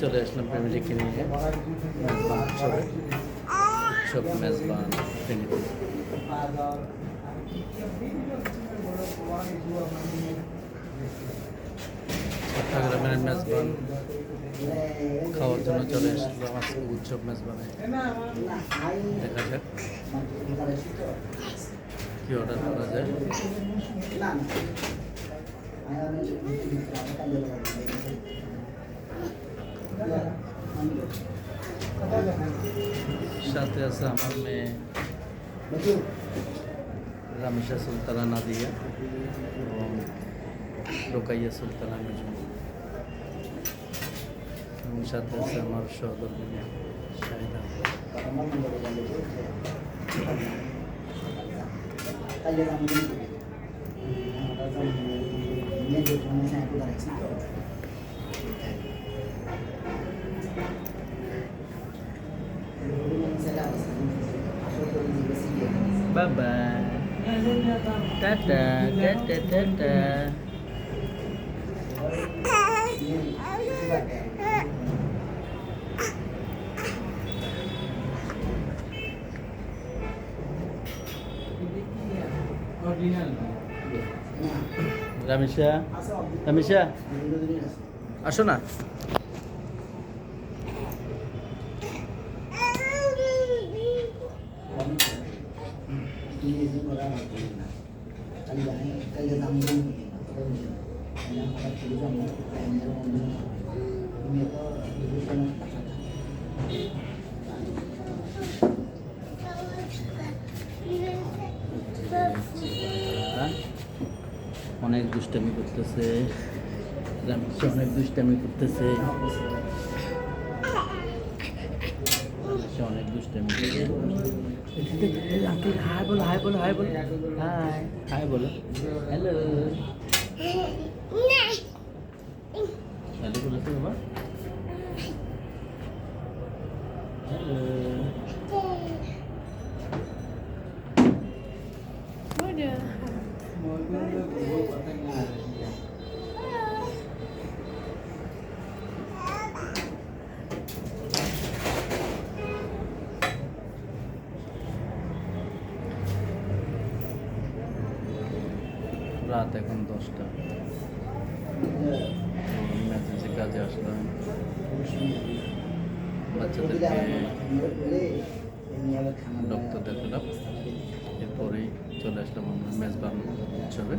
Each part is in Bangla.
চলে আসলাম ফ্যামিলিকে নিয়ে মেজবান উৎসবে উৎসব মেজবান ফেনীতে চট্টগ্রামের মেজবান খাওয়ার জন্য চলে আসলাম আজকে উৎসব মেজবানে দেখা যাক কি অর্ডার করা যায় সাথে আছে আমার মেয়ে রামিশা সুলতানা নাদিয়া এবং রোকাইয়া সুলতানা মেজু এবং সাথে আছে আমার সহধর্মী মেয়ে Shahida Bye bye. Tata, tata, tata. Ramisha Ramisha আসো না হ্যাঁ? অনেক দুষ্টামি করতেছে রামিশা অনেক দুষ্টামি করতেছে রামিশা অনেক দুষ্টামি করতেছে আঙ্কেল হাই বলো হাই বলো হাই বলো হাই হাই বলো হ্যালো হ্যালো বলেছে বাবা হ্যালো রাত এখন দশটা। মেসেজে কাজে আসলাম। বাচ্চাদেরকে ডক্টর দেখালাম। এরপরেই চলে আসলাম আমরা মেজবান উৎসবে।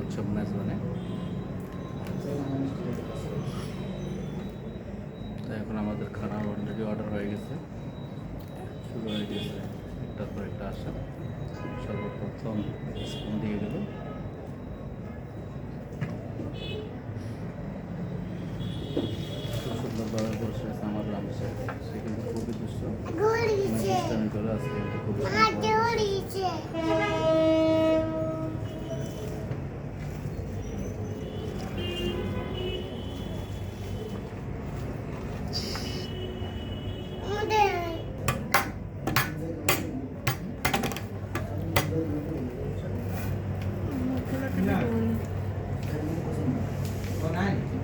উৎসব মেজবানে। তো এখন আমাদের খানা অলরেডি অর্ডার হয়ে গেছে। শুরু হয়ে গেছে। একটার পর একটা আসা। সর্বপ্রথম স্পুন দিয়ে Nine.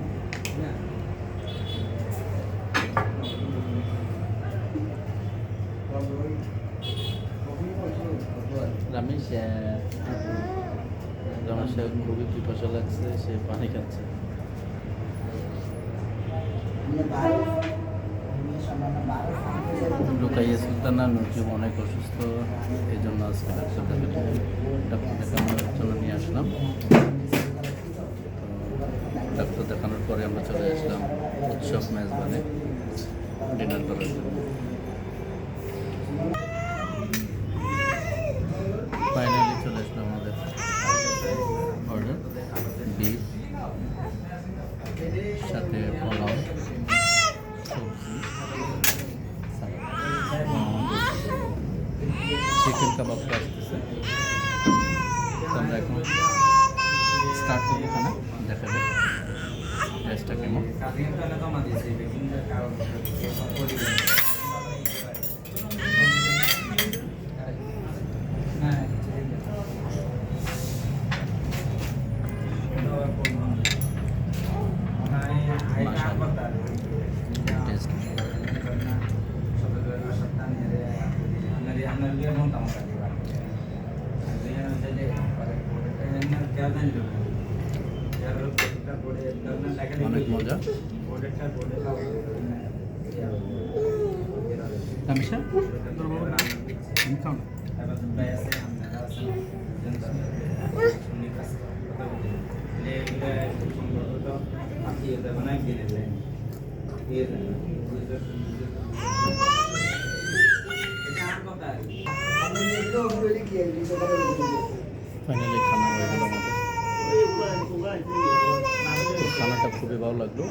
রমেশ রমেশের খুবই পিপাসা লাগছে, সে পানি খাচ্ছে। লুকাইয়া সুলতানা নজিব অনেক অসুস্থ এই জন্য আজকে ডাক্তার দেখানোর জন্য নিয়ে আসলাম। ডাক্তার দেখানোর পরে আমরা চলে আসলাম উৎসব মেজবানে, ডিনার করার জন্য। সাথে পোলাও, সবজি চিকেন কাবাবটা আসতেছে। আমরা এখন স্টার্ট করব খানা দেখা যাক টেস্টটা কেমন? नलियाओं काम करने वाले हैं नलिया चले কেমন লোক যার প্রত্যেকটা বোর্ডে ধরনের লাগে অনেক মজা। বোর্ডেরটা বোর্ডে তামিশা? তোর বাবা আমি খাও না এবার দুটো আছে আমরা আছে জনতা কথা বলি তো আপনি এটা বানাই দিলেন দিয়ে দেন böyle giyebiliriz. ফাইনালি খানা হয়ে গেল আমাদের খানাটা খুবই ভালো লাগলো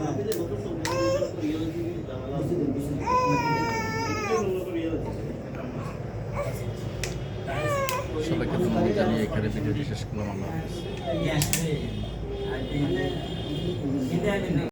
সবাইকে ধন্যবাদ জানিয়ে এখানে ভিডিওটি শেষ করলাম আল্লাহ